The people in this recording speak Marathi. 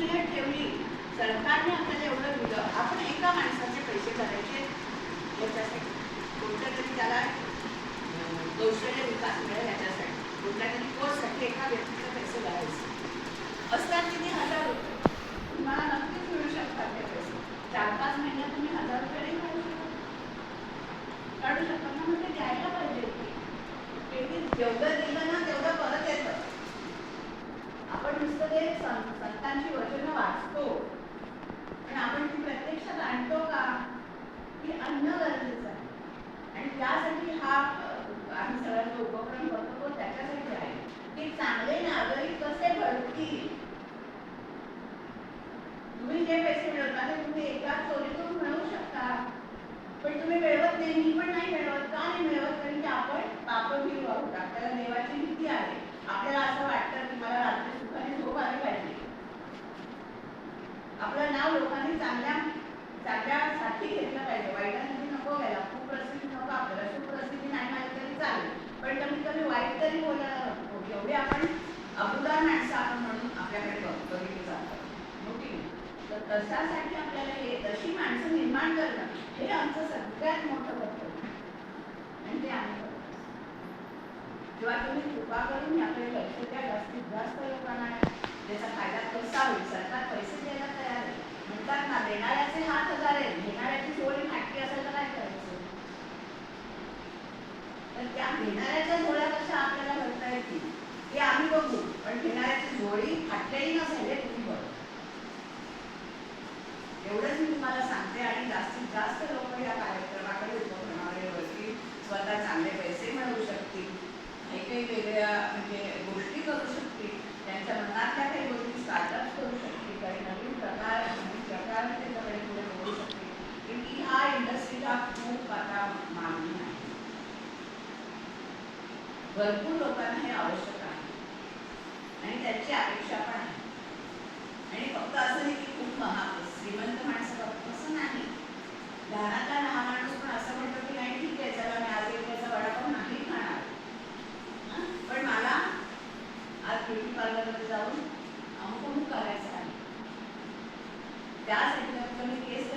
मूल्य ठेवली सरकारने आपल्याला एवढं दिलं आपण एका माणसाचे पैसे भरायचे याच्यासाठी कोणत्या तरी त्याला कौशल्य विकास मिळेल याच्यासाठी. कोणत्या तरी कोर्ससाठी एका व्यक्तीचे पैसे भरायचे. असतात तिने हजार रुपये. तुम्हाला नक्कीच मिळू शकतात ते पैसे. चार पाच महिन्यात तुम्ही हजार रुपये नाही काढू शकता. काढू शकता ना? म्हणजे द्यायला पाहिजे. जेवढं पुस्तके संतांची वचनं वाचतो. पण आपण ती प्रत्यक्षात आणतो का? की अन्न गरजेचं आहे. आणि त्यासाठी हा आम्ही सगळा जो उपक्रम करतो तो त्याच्यासाठी आहे. की चांगले नागरिक कसे घडतील तुम्ही जे पैसे मिळवता ते तुम्ही एका चोरीतून मिळवू शकता. पण तुम्ही मिळवत नाही मी पण नाही मिळवत. का नाही मिळवत कारण की आपण पापभीर आहोत आपल्याला देवाची भीती आहे आपल्याला असं वाटतं की मला रात्री सुखाने झोप आली पाहिजे आपलं नाव लोकांनी चांगल्या चांगल्यासाठी घेतलं पाहिजे. वाईटासाठी नको घ्यायला. खूप प्रसिद्धी नको आपल्याला सुप्रसिद्धी नाही माहिती तरी चालेल. पण कमीत कमी वाईट तरी बोलायला नको. एवढी आपण अबुदार माणसं आपण म्हणून आपल्याकडे बघतो हो की तर तशासाठी आपल्याला हे तशी माणसं निर्माण करणं हे आमचं सगळ्यात मोठं कर्तव्य. आणि ते आम्ही किंवा तुम्ही कृपा करून याकडे लक्ष द्या जास्तीत जास्त लोकांना त्याचा फायदा कसा होईल सरकार पैसे द्यायला तयार आहे म्हणतात ना देणाऱ्याचे हात हजार आहेत घेणाऱ्याची थोडी फाटकी असेल तर काय करायचं? तर त्या घेणाऱ्याच्या झोळ्या कशा आपल्याला भरता येतील. ते आम्ही बघू पण घेणाऱ्याची झोळी फाटलेली नसेल हे तुम्ही बघा. एवढंच मी तुम्हाला सांगते आणि जास्तीत जास्त लोक या कार्य भरपूर लोकांना हे आवश्यक आहे. आणि त्याची अपेक्षा पण आहे. आणि फक्त असं नाही की खूप महाग श्रीमंत माणसं फक्त असं नाही. घरातला लहान माणूस पण असं म्हणतो की नाही ठीक आहे चला मी आज त्याचा वडापाव नाही खाणार. पण मला आज ब्युटी पार्लरमध्ये जाऊन अमुक अमुक करायचं आहे. त्यासाठी मी केस